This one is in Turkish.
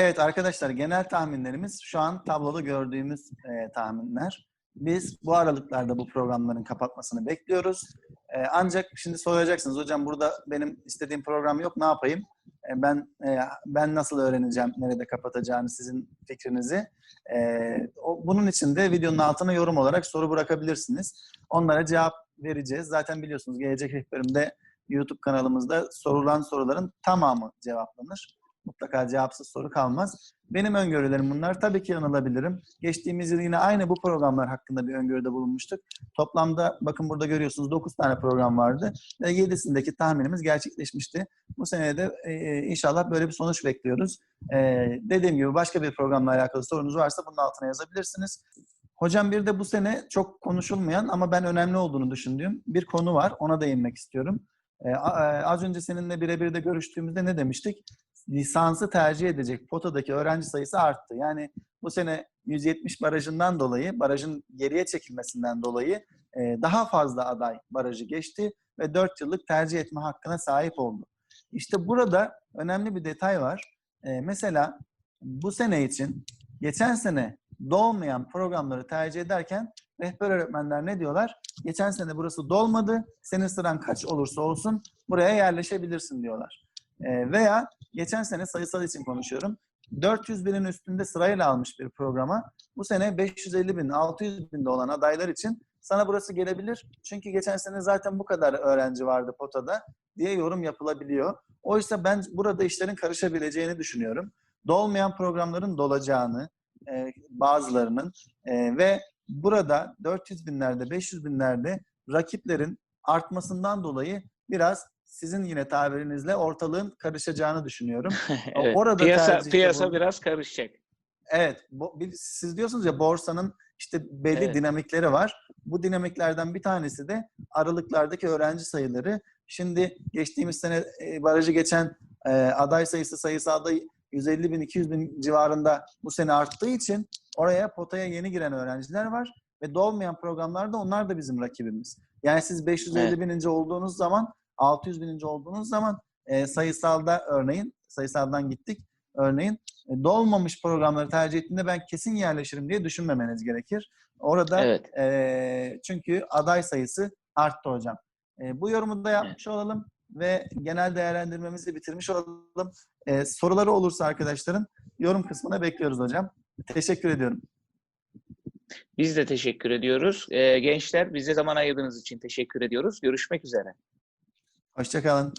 Evet arkadaşlar genel tahminlerimiz şu an tabloda gördüğümüz e, tahminler. Biz bu aralıklarda bu programların kapatmasını bekliyoruz. E, ancak şimdi soracaksınız hocam burada benim istediğim program yok ne yapayım? E, ben e, ben nasıl öğreneceğim nerede kapatacağını sizin fikrinizi? E, o, bunun için de videonun altına yorum olarak soru bırakabilirsiniz. Onlara cevap vereceğiz. Zaten biliyorsunuz gelecek rehberimde YouTube kanalımızda sorulan soruların tamamı cevaplanır. Mutlaka cevapsız soru kalmaz. Benim öngörülerim bunlar. Tabii ki yanılabilirim. Geçtiğimiz yıl yine aynı bu programlar hakkında bir öngörüde bulunmuştuk. Toplamda bakın burada görüyorsunuz 9 tane program vardı ve 7'sindeki tahminimiz gerçekleşmişti. Bu sene de e, inşallah böyle bir sonuç bekliyoruz. E, dediğim gibi başka bir programla alakalı sorunuz varsa bunun altına yazabilirsiniz. Hocam bir de bu sene çok konuşulmayan ama ben önemli olduğunu düşündüğüm bir konu var. Ona değinmek istiyorum. Ee, az önce seninle birebir de görüştüğümüzde ne demiştik? Lisansı tercih edecek potadaki öğrenci sayısı arttı. Yani bu sene 170 barajından dolayı, barajın geriye çekilmesinden dolayı e, daha fazla aday barajı geçti ve 4 yıllık tercih etme hakkına sahip oldu. İşte burada önemli bir detay var. E, mesela bu sene için geçen sene dolmayan programları tercih ederken rehber öğretmenler ne diyorlar? Geçen sene burası dolmadı, senin sıran kaç olursa olsun buraya yerleşebilirsin diyorlar. E, veya geçen sene sayısal için konuşuyorum. 400 binin üstünde sırayla almış bir programa bu sene 550 bin, 600 binde olan adaylar için sana burası gelebilir. Çünkü geçen sene zaten bu kadar öğrenci vardı potada diye yorum yapılabiliyor. Oysa ben burada işlerin karışabileceğini düşünüyorum. Dolmayan programların dolacağını, e, bazılarının e, ve burada 400 binlerde, 500 binlerde rakiplerin artmasından dolayı biraz sizin yine tabirinizle ortalığın karışacağını düşünüyorum. evet. Orada piyasa piyasa bu- biraz karışacak. Evet, bu, bir- siz diyorsunuz ya borsanın işte belli Evet. dinamikleri var. Bu dinamiklerden bir tanesi de aralıklardaki öğrenci sayıları. Şimdi geçtiğimiz sene e, barajı geçen e, aday sayısı sayısalda 150 bin, 200 bin civarında bu sene arttığı için oraya potaya yeni giren öğrenciler var ve dolmayan programlarda onlar da bizim rakibimiz. Yani siz 550 Evet. bininci olduğunuz zaman, 600 bininci olduğunuz zaman e, sayısalda örneğin, sayısaldan gittik örneğin e, dolmamış programları tercih ettiğinde ben kesin yerleşirim diye düşünmemeniz gerekir. Orada Evet. e, çünkü aday sayısı arttı hocam. E, bu yorumu da yapmış olalım ve genel değerlendirmemizi bitirmiş olalım. E, soruları olursa arkadaşların yorum kısmına bekliyoruz hocam. Teşekkür ediyorum. Biz de teşekkür ediyoruz. Ee, gençler bize zaman ayırdığınız için teşekkür ediyoruz. Görüşmek üzere. Hoşçakalın.